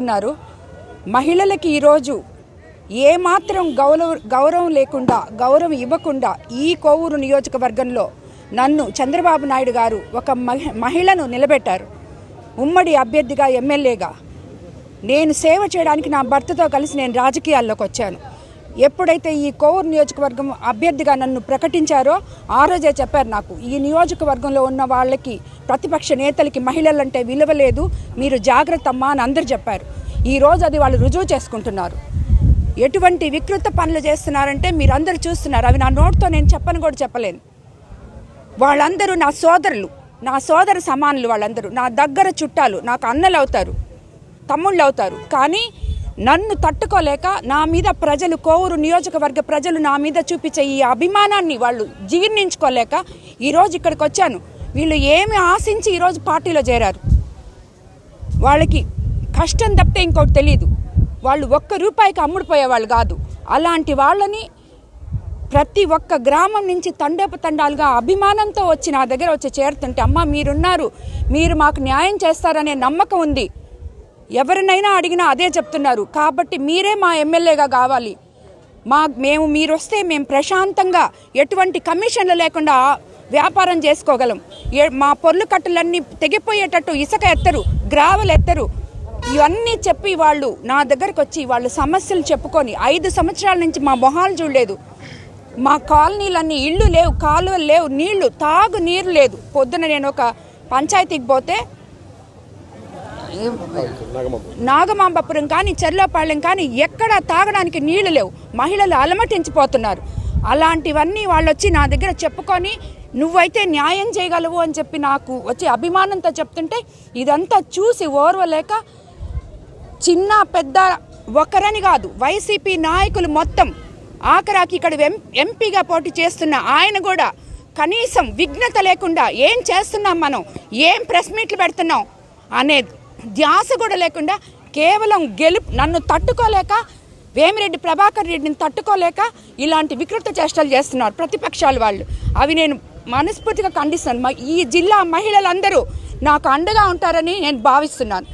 ఉన్నారు మహిళలకి ఈరోజు ఏమాత్రం గౌరవ గౌరవం లేకుండా గౌరవం ఇవ్వకుండా ఈ కోవూరు నియోజకవర్గంలో నన్ను చంద్రబాబు నాయుడు గారు ఒక మహి- మహిళను నిలబెట్టారు. ఉమ్మడి అభ్యర్థిగా ఎమ్మెల్యేగా. నేను సేవ చేయడానికి నా భర్తతో కలిసి నేను రాజకీయాల్లోకి వచ్చాను. ఎప్పుడైతే ఈ కోవూరు నియోజకవర్గం అభ్యర్థిగా నన్ను ప్రకటించారో ఆ రోజే చెప్పారు నాకు ఈ నియోజకవర్గంలో ఉన్న వాళ్ళకి ప్రతిపక్ష నేతలకి మహిళలంటే విలువ లేదు మీరు జాగ్రత్త అమ్మా అని అందరు చెప్పారు. ఈ రోజు అది వాళ్ళు రుజువు చేసుకుంటున్నారు. ఎటువంటి వికృత పనులు చేస్తున్నారంటే మీరందరూ చూస్తున్నారు. అవి నా నోట్తో నేను చెప్పను కూడా చెప్పలేను. వాళ్ళందరూ నా సోదరులు నా సోదర సమానులు వాళ్ళందరూ. నా దగ్గర చుట్టాలు నాకు అన్నలు అవుతారు తమ్ముళ్ళు అవుతారు. కానీ నన్ను తట్టుకోలేక నా మీద ప్రజలు కోవూరు నియోజకవర్గ ప్రజలు నా మీద చూపించే ఈ అభిమానాన్ని వాళ్ళు జీర్ణించుకోలేక ఈరోజు ఇక్కడికి వచ్చాను. వీళ్ళు ఏమి ఆశించి ఈరోజు పార్టీలో చేరారు? వాళ్ళకి కష్టం తప్పితే ఇంకోటి తెలియదు వాళ్ళు ఒక్క రూపాయికి అమ్ముడుపోయే వాళ్ళు కాదు. అలాంటి వాళ్ళని ప్రతి ఒక్క గ్రామం నుంచి తండేపు తండాలుగా అభిమానంతో వచ్చి నా దగ్గర వచ్చి చేరుతుంటే అమ్మ మీరున్నారు. మీరు మాకు న్యాయం చేస్తారనే నమ్మకం ఉంది. ఎవరినైనా అడిగినా అదే చెప్తున్నారు. కాబట్టి మీరే మా ఎమ్మెల్యేగా కావాలి. మా మేము మీరు వస్తే మేము ప్రశాంతంగా ఎటువంటి కమిషన్లు లేకుండా వ్యాపారం చేసుకోగలం. మా పొర్లు కట్టలన్నీ తెగిపోయేటట్టు ఇసుక ఎత్తరు గ్రావెల్ ఎత్తరు. ఇవన్నీ చెప్పి వాళ్ళు నా దగ్గరకు వచ్చి వాళ్ళు సమస్యలు చెప్పుకొని ఐదు సంవత్సరాల నుంచి మా మొహాలు చూడలేదు. మా కాలనీలన్నీ ఇళ్ళు లేవు కాలువలు లేవు నీళ్ళు తాగు నీరు లేదు. పొద్దున నేను ఒక పంచాయతీకి పోతే నాగమాంబపురం కానీ చెర్లోపాళెం కానీ ఎక్కడ తాగడానికి నీళ్ళు లేవు. మహిళలు అలమటించిపోతున్నారు. అలాంటివన్నీ వాళ్ళు వచ్చి నా దగ్గర చెప్పుకొని నువ్వైతే న్యాయం చేయగలవు అని చెప్పి నాకు వచ్చి అభిమానంతో చెప్తుంటే ఇదంతా చూసి ఓర్వలేక చిన్న పెద్ద ఒకరని కాదు వైసీపీ నాయకులు మొత్తం ఆఖరాకి ఇక్కడ ఎంపీగా పోటీ చేస్తున్న ఆయన కూడా కనీసం విఘ్నత లేకుండా ఏం చేస్తున్నాం మనం? ఏం ప్రెస్ మీట్లు పెడుతున్నాం? అనేది ధ్యాస కూడా లేకుండా కేవలం గెలుపు నన్ను తట్టుకోలేక వేమిరెడ్డి ప్రభాకర్ రెడ్డిని తట్టుకోలేక ఇలాంటి వికృత చేష్టలు చేస్తున్నారు ప్రతిపక్షాలు వాళ్ళు. అవి నేను మనస్ఫూర్తిగా ఖండిస్తాను ఈ జిల్లా మహిళలందరూ నాకు అండగా ఉంటారని నేను భావిస్తున్నాను.